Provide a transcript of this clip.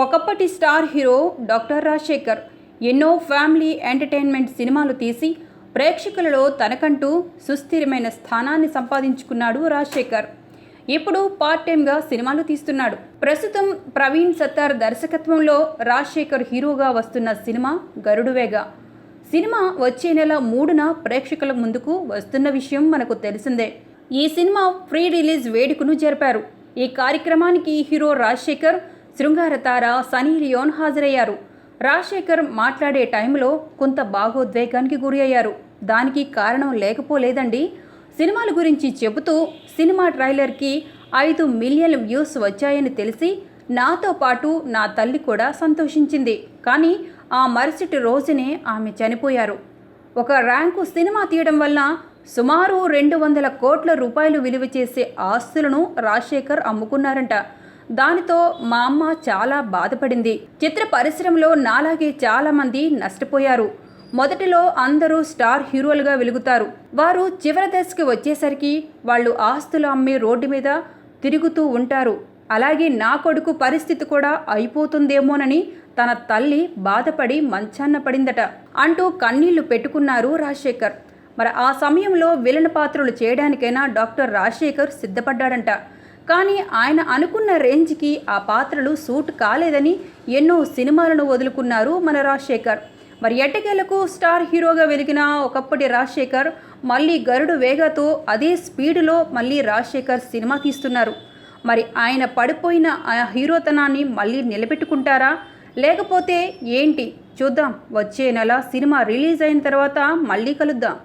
ఒకప్పటి star hero doctor Rajasekhar ఎన్నో family entertainment సినిమాలు తీసి ప్రేక్షకులలో తనకంటూ సుస్థిరమైన స్థానాన్ని సంపాదించుకున్నాడు రాజశేఖర్. ఇప్పుడు పార్ట్ టైంగా సినిమాలు తీస్తున్నాడు. ప్రస్తుతం ప్రవీణ్ సత్తార్ దర్శకత్వంలో రాజశేఖర్ హీరోగా వస్తున్న సినిమా గరుడువేగ. సినిమా వచ్చే నెల మూడున ప్రేక్షకుల ముందుకు వస్తున్న విషయం మనకు తెలిసిందే. ఈ సినిమా ప్రీ రిలీజ్ వేడుకను జరిపారు. ఈ కార్యక్రమానికి హీరో రాజశేఖర్ శృంగార తార సనీ లియోన్ హాజరయ్యారు. రాజశేఖర్ మాట్లాడే టైంలో కొంత భాగోద్వేగానికి గురి అయ్యారు దానికి కారణం లేకపోలేదండి. సినిమాల గురించి చెబుతూ సినిమా ట్రైలర్కి ఐదు మిలియన్ వ్యూస్ వచ్చాయని తెలిసి నాతో పాటు నా తల్లి కూడా సంతోషించింది. కానీ ఆ మరుసటి రోజునే ఆమె చనిపోయారు. ఒక ర్యాంకు సినిమా తీయడం వల్ల సుమారు రెండు వందల కోట్ల రూపాయలు విలువ చేసే ఆస్తులను రాజశేఖర్ అమ్ముకున్నారంట. దానితో మా అమ్మ చాలా బాధపడింది. చిత్ర పరిశ్రమలో నాలాగే చాలామంది నష్టపోయారు. మొదటిలో అందరూ స్టార్ హీరోలుగా వెలుగుతారు. వారు చివరి దశకి వచ్చేసరికి వాళ్ళు ఆస్తులు అమ్మి రోడ్డు మీద తిరుగుతూ ఉంటారు. అలాగే నా కొడుకు పరిస్థితి కూడా అయిపోతుందేమోనని తన తల్లి బాధపడి మంచాన్న పడిందట అంటూ కన్నీళ్ళు పెట్టుకున్నారు రాజశేఖర్. మరి ఆ సమయంలో విలన పాత్రలు చేయడానికైనా డాక్టర్ రాజశేఖర్ సిద్ధపడ్డాడంట. కానీ ఆయన అనుకున్న రేంజ్కి ఆ పాత్రలు సూట్ కాలేదని ఎన్నో సినిమాలను వదులుకున్నారు మన రాజశేఖర్. మరి ఎట్టకేలకు స్టార్ హీరోగా వెలిగిన ఒకప్పటి రాజశేఖర్ మళ్ళీ గరుడు వేగతో అదే స్పీడ్లో మళ్ళీ రాజశేఖర్ సినిమా తీస్తున్నారు. మరి ఆయన పడిపోయిన ఆ హీరోతనాన్ని మళ్ళీ నిలబెట్టుకుంటారా? లేకపోతే ఏంటి? చూద్దాం. వచ్చే నెల సినిమా రిలీజ్ అయిన తర్వాత మళ్ళీ కలుద్దాం.